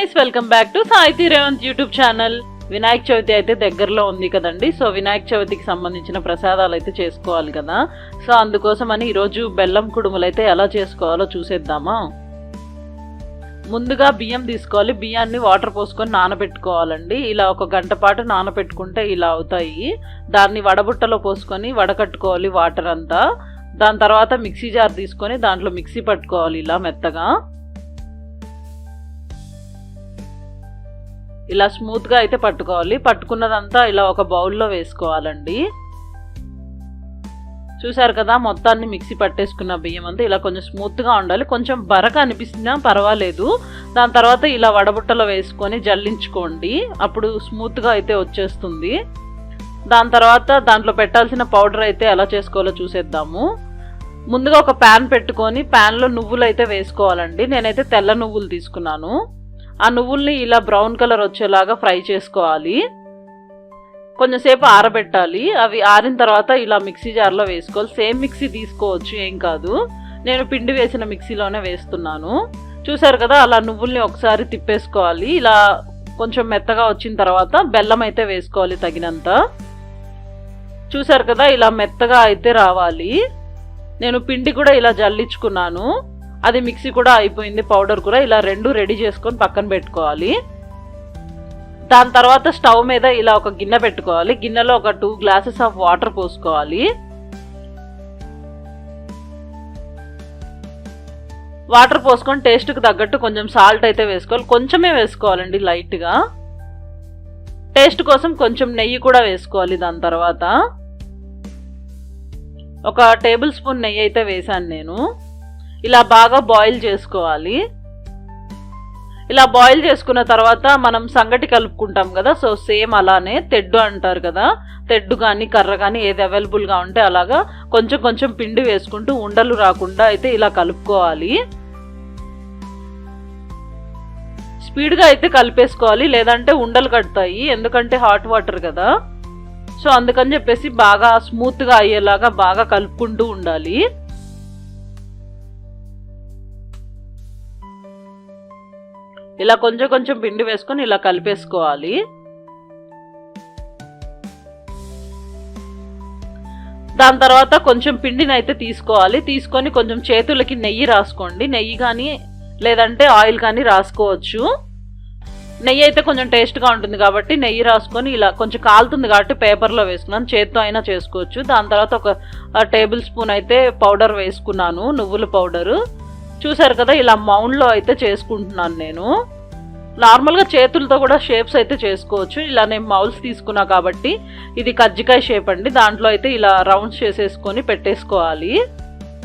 Guys welcome back to Sahithi Revanth YouTube channel. Vinayaka Chavithi అయితే దగ్గరలో ఉంది కదండి. సో వినాయక చవితికి సంబంధించిన ప్రసాదాలు అయితే చేసుకోవాలి కదా. సో అందుకోసమని ఈరోజు బెల్లం కుడుములు అయితే ఎలా చేసుకోవాలో చూసేద్దామా? ముందుగా బియ్యం తీసుకోవాలి. బియ్యాన్ని వాటర్ పోసుకొని నానబెట్టుకోవాలండి. ఇలా ఒక గంట పాటు నానబెట్టుకుంటే ఇలా అవుతాయి. దాన్ని వడబుట్టలో పోసుకొని వడకట్టుకోవాలి వాటర్ అంతా. దాని తర్వాత మిక్సీ జార్ తీసుకొని దాంట్లో మిక్సీ పట్టుకోవాలి ఇలా మెత్తగా. ఇలా స్మూత్గా అయితే పట్టుకోవాలి. పట్టుకున్నదంతా ఇలా ఒక బౌల్లో వేసుకోవాలండి. చూసారు కదా మొత్తాన్ని మిక్సీ పట్టేసుకున్న బియ్యం అంతా ఇలా కొంచెం స్మూత్గా ఉండాలి. కొంచెం బరక అనిపిస్తున్నా పర్వాలేదు. దాని తర్వాత ఇలా వడబుట్టలో వేసుకొని జల్లించుకోండి. అప్పుడు స్మూత్గా అయితే వచ్చేస్తుంది. దాని తర్వాత దాంట్లో పెట్టాల్సిన పౌడర్ అయితే ఎలా చేసుకోవాలో చూసేద్దాము. ముందుగా ఒక ప్యాన్ పెట్టుకొని ప్యాన్లో నువ్వులు అయితే వేసుకోవాలండి. నేనైతే తెల్ల నువ్వులు తీసుకున్నాను. ఆ నువ్వుల్ని ఇలా బ్రౌన్ కలర్ వచ్చేలాగా ఫ్రై చేసుకోవాలి. కొంచెంసేపు ఆరబెట్టాలి. అవి ఆరిన తర్వాత ఇలా మిక్సీ జార్లో వేసుకోవాలి. సేమ్ మిక్సీ తీసుకోవచ్చు ఏం కాదు. నేను పిండి వేసిన మిక్సీలోనే వేస్తున్నాను. చూసారు కదా అలా నువ్వుల్ని ఒకసారి తిప్పేసుకోవాలి. ఇలా కొంచెం మెత్తగా వచ్చిన తర్వాత బెల్లం అయితే వేసుకోవాలి తగినంత. చూసారు కదా ఇలా మెత్తగా అయితే రావాలి. నేను పిండి కూడా ఇలా జల్లించుకున్నాను. అది మిక్సీ కూడా అయిపోయింది పౌడర్ కూడా ఇలా రెండు రెడీ చేసుకొని పక్కన పెట్టుకోవాలి. దాని తర్వాత స్టవ్ మీద ఇలా ఒక గిన్నె పెట్టుకోవాలి. గిన్నెలో ఒక టూ గ్లాసెస్ ఆఫ్ వాటర్ పోసుకోవాలి. వాటర్ పోసుకొని టేస్ట్కి తగ్గట్టు కొంచెం సాల్ట్ అయితే వేసుకోవాలి. కొంచెమే వేసుకోవాలండి లైట్గా టేస్ట్ కోసం కొంచెం నెయ్యి కూడా వేసుకోవాలి దాని తర్వాత. ఒక టేబుల్ స్పూన్ నెయ్యి అయితే వేశాను నేను. ఇలా బాగా బాయిల్ చేసుకోవాలి. ఇలా బాయిల్ చేసుకున్న తర్వాత మనం సంగటి కలుపుకుంటాం కదా సో సేమ్ అలానే తెడ్డు అంటారు కదా తెడ్డు కానీ కర్ర కానీ ఏది అవైలబుల్గా ఉంటే అలాగా కొంచెం కొంచెం పిండి వేసుకుంటూ ఉండలు రాకుండా అయితే ఇలా కలుపుకోవాలి. స్పీడ్గా అయితే కలిపేసుకోవాలి లేదంటే ఉండలు కడతాయి ఎందుకంటే హాట్ వాటర్ కదా. సో అందుకని చెప్పేసి బాగా స్మూత్గా అయ్యేలాగా బాగా కలుపుకుంటూ ఉండాలి. ఇలా కొంచెం కొంచెం పిండి వేసుకొని ఇలా కలిపేసుకోవాలి. దాని తర్వాత కొంచెం పిండిని అయితే తీసుకోవాలి. తీసుకొని కొంచెం చేతులకి నెయ్యి రాసుకోండి. నెయ్యి కానీ లేదంటే ఆయిల్ కానీ రాసుకోవచ్చు. నెయ్యి అయితే కొంచెం టేస్ట్గా ఉంటుంది కాబట్టి నెయ్యి రాసుకొని ఇలా కొంచెం కాలుతుంది కాబట్టి పేపర్లో వేసుకున్నాను. చేత్తో అయినా చేసుకోవచ్చు. దాని తర్వాత ఒక టేబుల్ స్పూన్ అయితే పౌడర్ వేసుకున్నాను. నువ్వుల పౌడరు చూసారు కదా ఇలా మౌండ్లో అయితే చేసుకుంటున్నాను నేను. నార్మల్గా చేతులతో కూడా షేప్స్ అయితే చేసుకోవచ్చు. ఇలా నేను మౌల్స్ తీసుకున్నా కాబట్టి ఇది కజ్జికాయ షేప్ అండి. దాంట్లో అయితే ఇలా రౌండ్స్ చేసేసుకొని పెట్టేసుకోవాలి.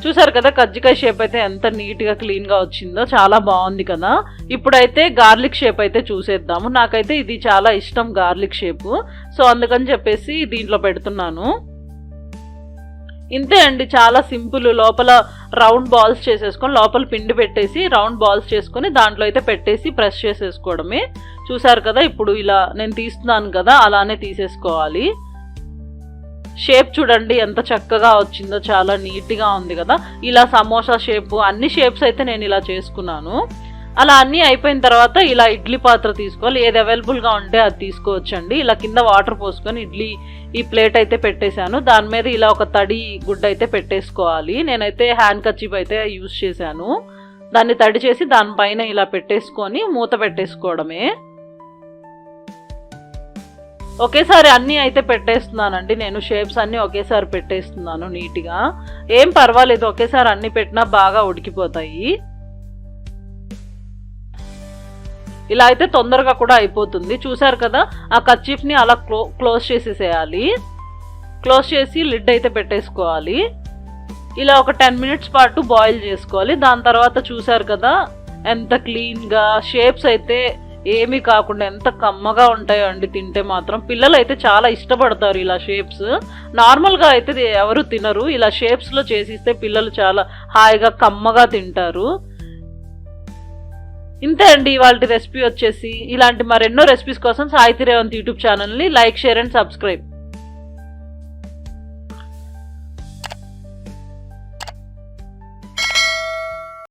చూసారు కదా కజ్జికాయ షేప్ అయితే ఎంత నీట్గా క్లీన్గా వచ్చిందో. చాలా బాగుంది కదా. ఇప్పుడైతే గార్లిక్ షేప్ అయితే చూసేద్దాము. నాకైతే ఇది చాలా ఇష్టం గార్లిక్ షేపు సో అందుకని చెప్పేసి దీంట్లో పెడుతున్నాను. ఇంతే అండి చాలా సింపుల్. లోపల రౌండ్ బాల్స్ చేసేసుకొని లోపల పిండి పెట్టేసి రౌండ్ బాల్స్ చేసుకొని దాంట్లో అయితే పెట్టేసి ప్రెస్ చేసేసుకోవడమే. చూసారు కదా ఇప్పుడు ఇలా నేను తీస్తున్నాను కదా అలానే తీసేసుకోవాలి. షేప్ చూడండి ఎంత చక్కగా వచ్చిందో చాలా నీట్గా ఉంది కదా. ఇలా సమోసా షేప్ అన్ని షేప్స్ అయితే నేను ఇలా చేసుకున్నాను. అలా అన్నీ అయిపోయిన తర్వాత ఇలా ఇడ్లీ పాత్ర తీసుకోవాలి. ఏది అవైలబుల్గా ఉంటే అది తీసుకోవచ్చండి. ఇలా కింద వాటర్ పోసుకొని ఇడ్లీ ఈ ప్లేట్ అయితే పెట్టేశాను. దాని మీద ఇలా ఒక తడి గుడ్డ అయితే పెట్టేసుకోవాలి. నేనైతే హ్యాండ్ కచ్చిప్ అయితే యూజ్ చేశాను. దాన్ని తడి చేసి దానిపైన ఇలా పెట్టేసుకొని మూత పెట్టేసుకోవడమే. ఒకేసారి అన్నీ అయితే పెట్టేస్తున్నానండి. నేను షేప్స్ అన్నీ ఒకేసారి పెట్టేస్తున్నాను నీట్గా. ఏం పర్వాలేదు. ఒకేసారి అన్నీ పెట్టినా బాగా ఉడికిపోతాయి. ఇలా అయితే తొందరగా కూడా అయిపోతుంది. చూసారు కదా ఆ కచ్చిఫ్ని అలా క్లో క్లోజ్ చేసేసేయాలి. క్లోజ్ చేసి లిడ్ అయితే పెట్టేసుకోవాలి. ఇలా ఒక టెన్ మినిట్స్ పాటు బాయిల్ చేసుకోవాలి. దాని తర్వాత చూసారు కదా ఎంత క్లీన్గా షేప్స్ అయితే ఏమీ కాకుండా ఎంత కమ్మగా ఉంటాయో అండి తింటే మాత్రం. పిల్లలు అయితే చాలా ఇష్టపడతారు ఇలా షేప్స్. నార్మల్గా అయితే ఎవరు తినరు. ఇలా షేప్స్లో చేసిస్తే పిల్లలు చాలా హాయిగా కమ్మగా తింటారు. ఇంతే అండి ఇవాళ రెసిపీ వచ్చేసి. ఇలాంటి మరెన్నో రెసిపీస్ కోసం సాహితీ రేవంత్ యూట్యూబ్ ఛానల్ని లైక్ షేర్ అండ్ సబ్స్క్రైబ్.